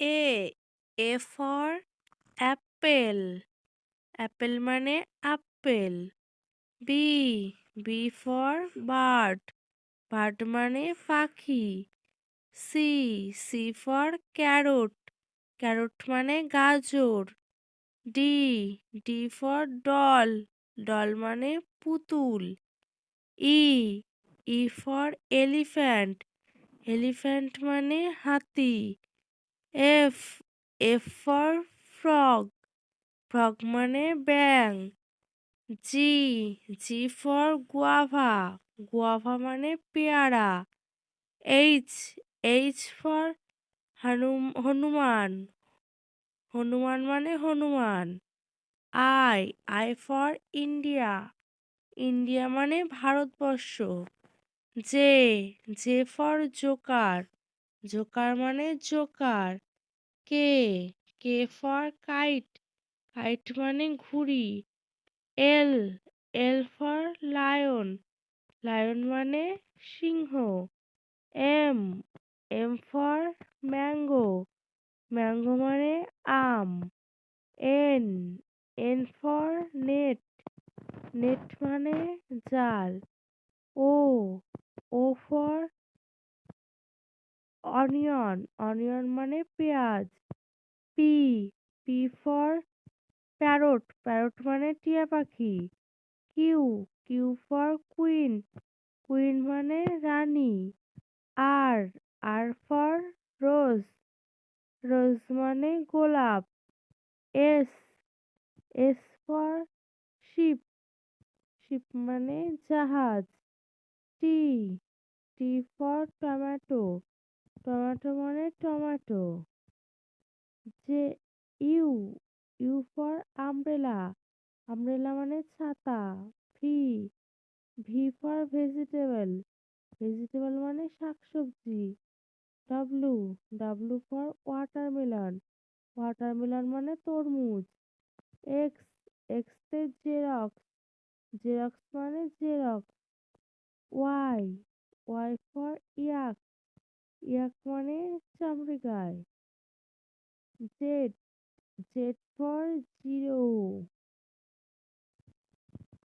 A A for apple apple মানে apple B B for bird bird মানে পাখি. C C for carrot carrot মানে গাজর. D D for doll doll মানে পুতুল. E E for elephant elephant মানে হাতি. F F for frog frog মানে ব্যাং G G for guava guava মানে পেয়ারা এইচ এইচ ফর হনু হনুমান হনুমান মানে Hanuman I I for India India মানে Bharatvarsha J J for joker joker মানে Joker K? K for kite kite মানে ঘুড়ি। L L for lion lion মানে সিংহ। M M for mango mango মানে আম। N N for net net মানে জাল। O O for onion onion মানে পেঁয়াজ P P for parrot parrot মানে টিয়া পাখি Q Q for queen queen মানে রানী R R for rose rose মানে গোলাপ S S for ship ship মানে জাহাজ T T for tomato tomato মানে টমেটো। যে U U for umbrella. Umbrella মানে ছাতা। V V for vegetable vegetable মানে শাকসবজি। W W for watermelon watermelon মানে তরমুজ। এক্স এক্সতে জেরক্স জেরক্স মানে xerox Y Y for yak yak মানে চামড়ি গায়। Z Z for zero.